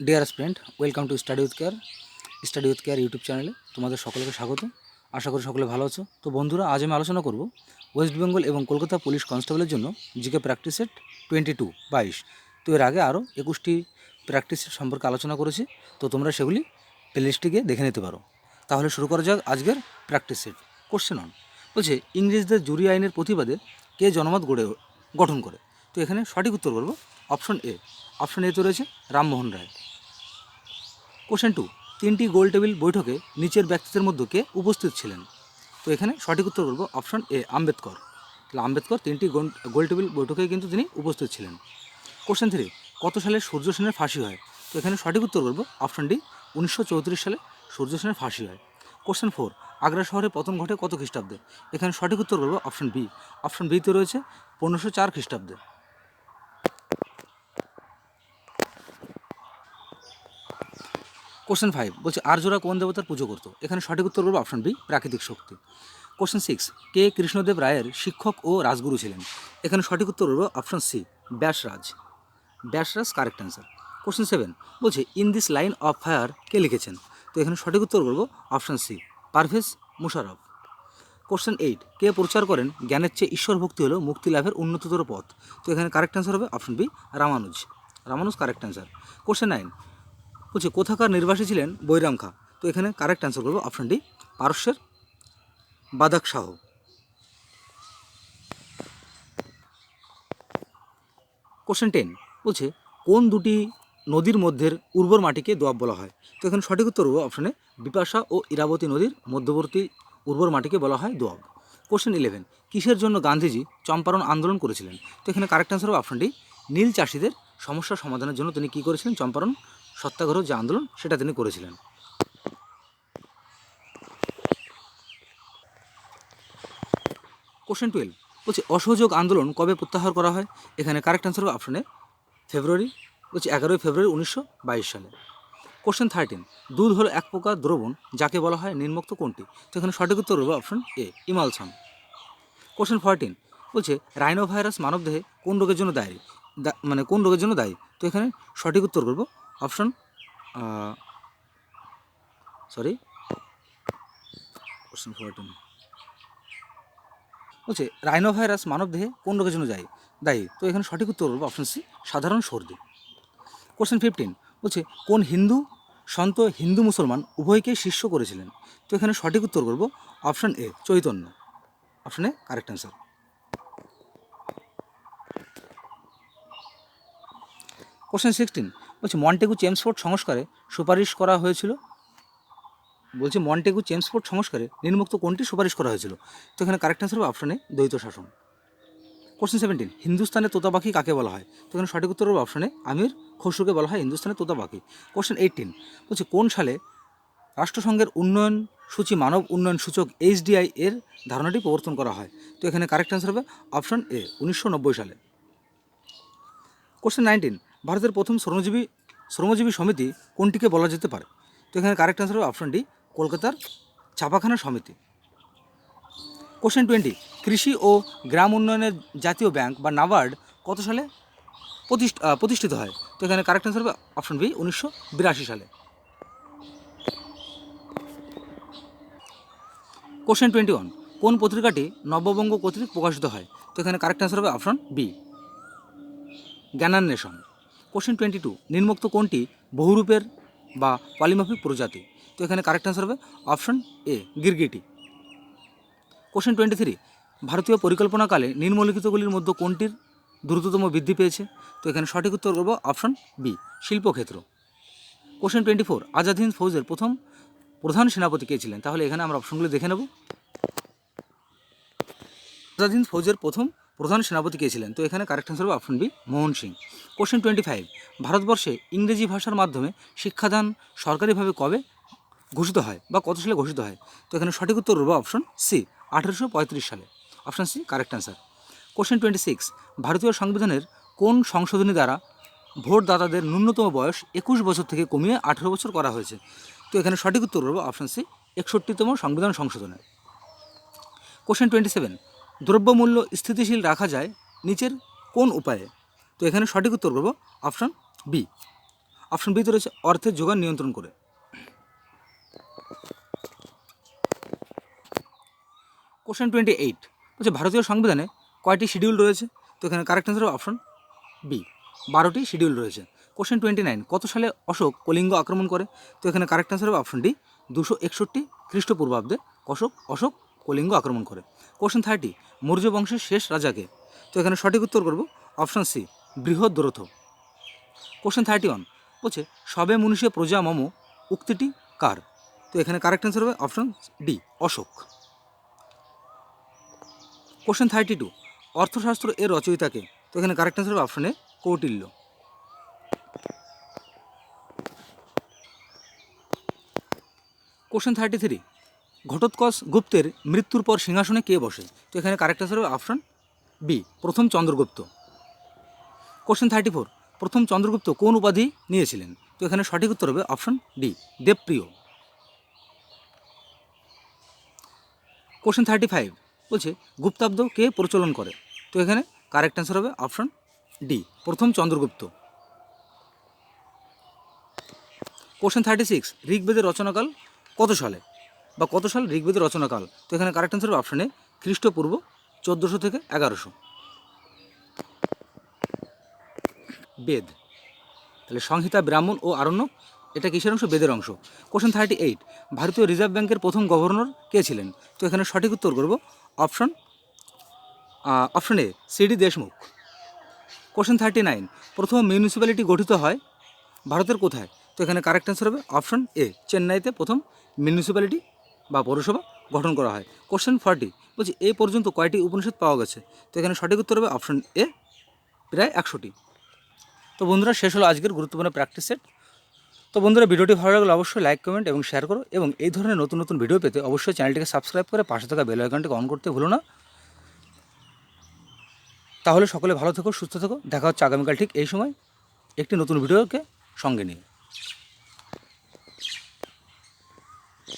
Dear student welcome to study with care study with care YouTube চ্যানেলে তোমাদের সকলকে স্বাগত। আশা করি সকলে ভালো আছো। তো বন্ধুরা, আজ আমি আলোচনা করব ওয়েস্ট বেঙ্গল এবং কলকাতা পুলিশ কনস্টেবলের জন্য GK practice set twenty two বাইশ। তো এর আগে আরও একুশটি প্র্যাকটিস সেট সম্পর্কে আলোচনা করেছি। তো তোমরা সেগুলি প্লেলিস্টে দেখে নিতে পারো। তাহলে শুরু করা যাক আজকের প্র্যাকটিস সেট কোশ্চেন অন বলছে, ইংরেজদের জুরি আইনের প্রতিবাদে কে জনমত গড়ে, গঠন করে? তো এখানে সঠিক উত্তর করব অপশন এ অপশন এতে রয়েছে রামমোহন রায়। কোশ্চেন টু তিনটি গোল টেবিল বৈঠকে নিচের ব্যক্তিদের মধ্যে কে উপস্থিত ছিলেন? তো এখানে সঠিক উত্তর করব অপশন এ আম্বেদকর। তাহলে আম্বেদকর তিনটি গোল- টেবিল বৈঠকে কিন্তু তিনি উপস্থিত ছিলেন। কোশ্চেন থ্রি কত সালে সূর্য সেনের ফাঁসি হয়? তো এখানে সঠিক উত্তর করব অপশন ডি উনিশশো চৌত্রিশ সালে সূর্য সেনের ফাঁসি হয়। কোশ্চেন ফোর আগ্রা শহরে পতন ঘটে কত খ্রিস্টাব্দে? এখানে সঠিক উত্তর করব অপশন বি অপশন বিতে রয়েছে পনেরোশো চার খ্রিস্টাব্দে। কোশ্চেন ফাইভ বলছে, আর্যরা কোন দেবতার পুজো করতো? এখানে সঠিক উত্তর করব অপশন বি প্রাকৃতিক শক্তি। কোশ্চেন সিক্স কে কৃষ্ণদেব রায়ের শিক্ষক ও রাজগুরু ছিলেন? এখানে সঠিক উত্তর করব option C Vyasaraja. Vyasaraja correct answer question seven বলছে in this line of fire কে লিখেছেন? তো এখানে সঠিক উত্তর করব option C Pervez Musharraf. Question eight কে প্রচার করেন? জ্ঞানের চেয়ে ঈশ্বর ভক্তি হলো মুক্তি লাভের উন্নততর পথ। তো এখানে কারেক্ট অ্যান্সার হবে option B Ramanuja. Ramanuja correct answer question nine বলছে, কোথাকার নির্বাসী ছিলেন? বৈরাম খা। তো এখানে কারেক্ট অ্যান্সার করব অপশন ডি পারস্যের বাদাক শাহ। কোশ্চেন টেন বলছে, কোন দুটি নদীর মধ্যের উর্বর মাটিকে দোয়াব বলা হয়? তো এখানে সঠিক উত্তর হবে অপশনে বিপাশা ও ইরাবতী নদীর মধ্যবর্তী উর্বর মাটিকে বলা হয় দোয়াব কোশ্চেন ইলেভেন কিসের জন্য গান্ধীজি চম্পারণ আন্দোলন করেছিলেন? তো এখানে কারেক্ট অ্যান্সার হবে অপশনটি নীল চাষিদের সমস্যা সমাধানের জন্য তিনি কী করেছিলেন? চম্পারণ সত্যাগ্রহ যে আন্দোলন সেটা তিনি করেছিলেন। কোশ্চেন টুয়েলভ বলছে, অসহযোগ আন্দোলন কবে প্রত্যাহার করা হয়? এখানে কারেক্ট হবে অপশনে ফেব্রুয়ারি বলছে, এগারোই ফেব্রুয়ারি উনিশশো বাইশ সালে। কোশ্চেন থার্টিন দুধ হলো এক প্রকার দ্রবণ যাকে বলা হয় নির্মুক্ত কোনটি? তো এখানে সঠিক উত্তর হবে option A emulsion. Question fourteen বলছে রাইনো ভাইরাস মানবদেহে কোন রোগের জন্য দায়ী? মানে কোন রোগের জন্য দায়ী? তো এখানে সঠিক উত্তর করব অপশন সরি কোশ্চেন ফোরটিন বলছে রাইনো ভাইরাস মানবদেহে কোন রোগের জন্য যায় দায়ী। তো এখানে সঠিক উত্তর করব অপশন সি সাধারণ সর্দি। কোশ্চেন ফিফটিন বলছে, কোন হিন্দু সন্ত হিন্দু মুসলমান উভয়কেই শিষ্য করেছিলেন? তো এখানে সঠিক উত্তর করব option A Chaitanya. Option A correct answer question sixteen বলছে, মন্টেগু চেমসফোর্ড সংস্কারে সুপারিশ করা হয়েছিল? বলছি, মন্টেগু চেমসফোর্ড সংস্কারে নির্মুক্ত কোনটি সুপারিশ করা হয়েছিল? তো এখানে কারেক্ট অ্যান্সার হবে অপশনে দ্বৈত শাসন। কোশ্চেন সেভেন্টিন হিন্দুস্তানে তোতা পাখি কাকে বলা হয়? তো এখানে সঠিক উত্তর হবে অপশনে আমির খসরুকে বলা হয় হিন্দুস্তানে তোতা পাখি কোশ্চেন এইটিন বলছি, কোন সালে রাষ্ট্রসংঘের উন্নয়ন সূচি, মানব উন্নয়ন সূচক এইচডিআই এর ধারণাটি প্রবর্তন করা হয়? তো এখানে কারেক্ট অ্যান্সার হবে অপশন এ উনিশশো নব্বই সালে। কোশ্চেন নাইনটিন ভারতের প্রথম শ্রমজীবী শ্রমজীবী সমিতি কোনটিকে বলা যেতে পারে? তো এখানে কারেক্ট অ্যান্সার হবে অপশন ডি কলকাতার ছাপাখানা সমিতি। কোশ্চেন টোয়েন্টি কৃষি ও গ্রাম উন্নয়নের জাতীয় ব্যাংক বা নাবার্ড কত সালে প্রতিষ্ঠিত হয়? তো এখানে কারেক্ট অ্যান্সার হবে অপশন বি উনিশশো বিরাশি সালে। কোশ্চেন টোয়েন্টি ওয়ান কোন পত্রিকাটি নববঙ্গ কর্তৃক প্রকাশিত হয়? তো এখানে কারেক্ট অ্যান্সার হবে অপশন বি জ্ঞানান্বেষণ। কোশ্চেন টোয়েন্টি টু নিম্নোক্ত কোনটি বহুরূপের বা পলিমফিক প্রজাতি। তো এখানে কারেক্ট অ্যান্সার হবে অপশন এ গিরগিটি। কোশ্চেন টোয়েন্টি থ্রি ভারতীয় পরিকল্পনাকালে নিম্নলিখিতগুলির মধ্যে কোনটির দ্রুততম বৃদ্ধি পেয়েছে। তো এখানে সঠিক উত্তর করব option B শিল্পক্ষেত্র। Question twenty four Azad Hind ফৌজের প্রথম প্রধান সেনাপতি কে ছিলেন? তাহলে এখানে আমরা অপশনগুলি দেখে নেব। আজাদ হিন্দ ফৌজের প্রথম প্রধান সেনাপতি কে ছিলেন? তো এখানে কারেক্ট অ্যান্সার হবে option B Mohan Singh. Question twenty five ভারতবর্ষে ইংরেজি ভাষার মাধ্যমে শিক্ষাদান সরকারিভাবে কবে ঘোষিত হয় বা কত সালে ঘোষিত হয়? তো এখানে সঠিক উত্তর হবে অপশন সি আঠেরোশো পঁয়ত্রিশ সালে। Option C correct answer question twenty six ভারতীয় সংবিধানের কোন সংশোধনী দ্বারা ভোটদাতাদের ন্যূনতম বয়স একুশ বছর থেকে কমিয়ে আঠেরো বছর করা হয়েছে? তো এখানে সঠিক উত্তর হবে অপশন সি একষট্টিতম সংবিধান সংশোধনে কোশ্চেন টোয়েন্টি সেভেন দ্রব্যমূল্য স্থিতিশীল রাখা যায় নিচের কোন উপায়ে? তো এখানে সঠিক উত্তর করব, অপশন বি। অপশন বিতে রয়েছে অর্থের যোগান নিয়ন্ত্রণ করে। কোশ্চেন টোয়েন্টি এইট বলছে, ভারতীয় সংবিধানে কয়টি শিডিউল রয়েছে? তো এখানে কারেক্ট অ্যান্সার অপশন বি। বারোটি শিডিউল রয়েছে। কোশ্চেন টোয়েন্টি নাইন কত সালে অশোক কলিঙ্গ আক্রমণ করে? তো এখানে কারেক্ট অ্যান্সার হবে অপশন ডি। দুশো একষট্টি খ্রিস্টপূর্বাব্দে অশোক অশোক কলিঙ্গ আক্রমণ করে। কোশ্চেন থার্টি মৌর্য বংশের শেষ রাজাকে। তো এখানে সঠিক উত্তর করব। অপশন সি বৃহৎ দরথ কোশ্চেন থার্টি ওয়ান বলছে, সবে মনুষ্য প্রজা মম, উক্তিটি কার? তো এখানে কারেক্ট অ্যান্সার হবে option D Ashoka. Question thirty two Arthashastra এর রচয়িতাকে। তো এখানে কারেক্ট অ্যান্সার হবে option A Kautilya. Question thirty three Ghatotkacha গুপ্তের মৃত্যুর পর সিংহাসনে কে বসে? তো এখানে কারেক্ট হবে অপশন বি প্রথম চন্দ্রগুপ্ত। কোশ্চেন থার্টি ফোর প্রথম চন্দ্রগুপ্ত কোন উপাধি নিয়েছিলেন? তো এখানে সঠিক উত্তর হবে option D Debapriya. Question thirty five বলছে গুপ্তাব্দ কে প্রচলন করে? তো এখানে কারেক্ট অ্যান্সার হবে অপশন ডি প্রথম চন্দ্রগুপ্ত। কোশ্চেন থার্টি সিক্স ঋগ্বেদের রচনাকাল কত সালে? বা কত সাল ঋগ্বেদের রচনাকাল? তো এখানে কারেক্ট অ্যান্সার হবে অপশনে খ্রিস্টপূর্ব, চোদ্দোশো থেকে এগারোশো। বেদ। তাহলে সংহিতা, ব্রাহ্মণ ও আরণ্যক এটা কিসের অংশ? বেদের অংশ। কোশ্চেন থার্টি এইট ভারতীয় রিজার্ভ ব্যাংকের প্রথম গভর্নর কে ছিলেন? তো এখানে সঠিক উত্তর করব। Option option A C D Deshmukh. Question thirty nine প্রথম মিউনিসিপ্যালিটি গঠিত হয় ভারতের কোথায়? তো এখানে কারেক্ট অ্যান্সার হবে অপশন এ চেন্নাইতে প্রথম মিউনিসিপ্যালিটি বা পৌরসভা গঠন করা হয়। কোশ্চেন ফর্টি বলছি এ পর্যন্ত কয়টি উপনিষদ পাওয়া গেছে? তো এখানে সঠিক উত্তর হবে অপশন এ প্রায় একশোটি। তো বন্ধুরা, শেষ হলো আজকের গুরুত্বপূর্ণ প্র্যাকটিস সেট তো বন্ধুরা, ভিডিওটি ভালো লাগলে অবশ্যই লাইক কমেন্ট এবং শেয়ার করো এবং এই ধরনের নতুন নতুন ভিডিও পেতে অবশ্যই চ্যানেলটিকে সাবস্ক্রাইব করে পাশে থাকা বেল আইকনটিকে অন করতে ভুলো না। তাহলে সকলে ভালো থেকো, সুস্থ থেকো। দেখা হচ্ছে আগামীকাল ঠিক এই সময় একটি নতুন ভিডিওকে সঙ্গে নিয়ে।